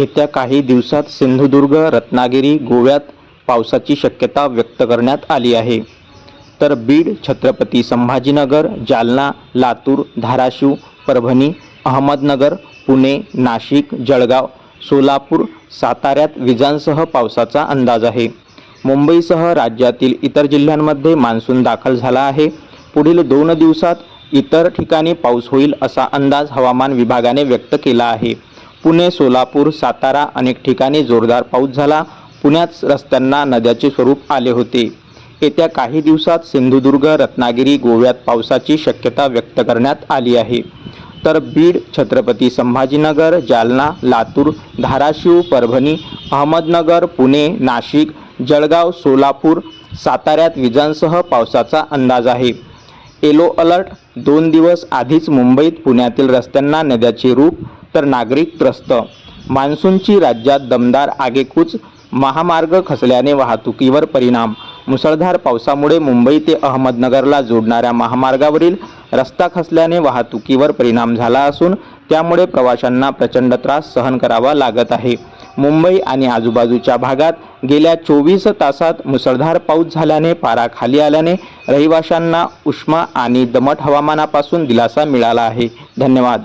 येत्या काही दिवसात सिंधुदुर्ग रत्नागिरी गोव्यात पावसाची शक्यता व्यक्त करण्यात आली आहे. तर बीड छत्रपती संभाजीनगर जालना लातूर धाराशिव परभणी अहमदनगर पुणे नाशिक जळगाव सोलापूर साताऱ्यात विजांसह पावसाचा अंदाज आहे. मुंबईसह राज्यातील इतर जिल्ह्यांमध्ये मान्सून दाखल झाला आहे. पुढील दोन दिवसात इतर ठिकाणी पाऊस होईल असा अंदाज हवामान विभागाने व्यक्त केला आहे. पुणे सोलापूर सातारा अनेक ठिकाणी जोरदार पाऊस झाला. पुण्यात रस्त्यांना नद्याचे स्वरूप आले होते. येत्या काही दिवसात सिंधुदुर्ग रत्नागिरी गोव्यात पावसाची शक्यता व्यक्त करण्यात आली आहे. तर बीड छत्रपती संभाजीनगर जालना लातूर धाराशिव परभणी अहमदनगर पुणे नाशिक जळगाव सोलापूर साताऱ्यात विजांसह पावसाचा अंदाज आहे. येलो अलर्ट दोन दिवस आधीच मुंबईत पुण्यातील रस्त्यांना नद्याचे रूप तर नागरिक त्रस्त. मान्सूनची राज्यात दमदार आगेकूच महामार्ग खचल्याने वाहतुकीवर परिणाम. मुसळधार पावसामुळे मुंबई ते अहमदनगरला जोडणाऱ्या महामार्गावरील रस्ता खचल्याने वाहतुकीवर परिणाम झाला असून त्यामुळे प्रवाशांना प्रचंड त्रास सहन करावा लागत आहे. मुंबई आणि आजूबाजूच्या भागात गेल्या चोवीस तासात मुसळधार पाऊस झाल्याने पारा खाली आल्याने रहिवाशांना उष्मा आणि दमट हवामानापासून दिलासा मिळाला आहे. धन्यवाद.